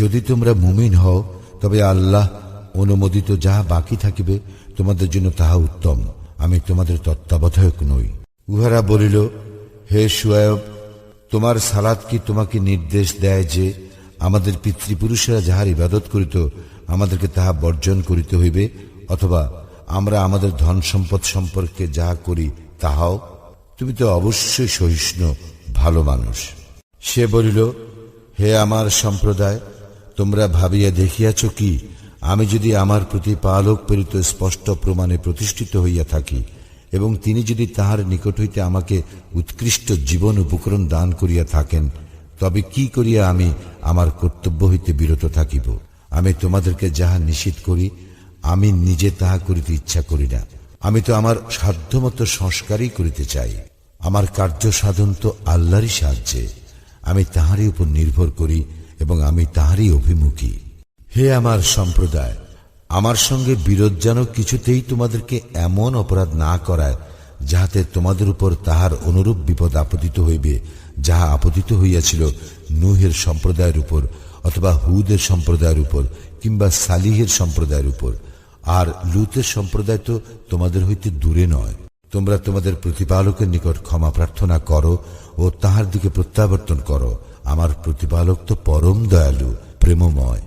যদি তোমরা মুমিন হও, তবে আল্লাহ অনুমোদিত যাহা বাকি থাকিবে, তোমাদের জন্য তাহা উত্তম। আমি তোমাদের তত্ত্বাবধায়ক নই। উহারা বলিল, হে সুয়েব তোমার সালাদ কি তোমাকে নির্দেশ দেয় যে আমাদের পিতৃপুরুষেরা যাহার ইবাদত করিত, আমাদেরকে তাহা বর্জন করিতে হইবে, অথবা আমরা আমাদের ধন সম্পদ সম্পর্কে যাহা করি তাহাও? তুমি তো অবশ্যই সহিষ্ণু, ভালো মানুষ। সে বলিল, হে আমার সম্প্রদায় তোমরা ভাবিয়া দেখিয়াছ কি, আমি যদি আমার প্রতি পালক প্রেরিত স্পষ্ট প্রমাণে প্রতিষ্ঠিত হইয়া থাকি, এবং তিনি যদি তাহার নিকট হইতে আমাকে উৎকৃষ্ট জীবন উপকরণ দান করিয়া থাকেন, তবে কি করিয়া আমি আমার কর্তব্য হইতে বিরত থাকিব? আমি তোমাদেরকে যাহা নিষেধ করি, আমি নিজে তাহা করিতে ইচ্ছা করি না। আমি তো আমার সাধ্যমতো সংস্কারই করিতে চাই। আমার কার্য সাধন তো আল্লাহরই সাহায্যে। আমি তাহারই উপর নির্ভর করি এবং আমি তাহারই অভিমুখী। হে আমার সম্প্রদায়, আমার সঙ্গে বিরোধ যেন কিছুতেই তোমাদেরকে এমন অপরাধ না করায়, যাহাতে তোমাদের উপর তাহার অনুরূপ বিপদ আপতিত হইবে, যাহা আপতিত হইয়াছিল নুহের সম্প্রদায়ের উপর, অথবা হুদের সম্প্রদায়ের উপর, কিংবা সালিহের সম্প্রদায়ের উপর। আর লুতের সম্প্রদায় তো তোমাদের হইতে দূরে নয়। তোমরা তোমাদের প্রতিপালকের নিকট ক্ষমা প্রার্থনা করো ও তাহার দিকে প্রত্যাবর্তন করো। আমার প্রতিপালক তো পরম দয়ালু, প্রেমময়।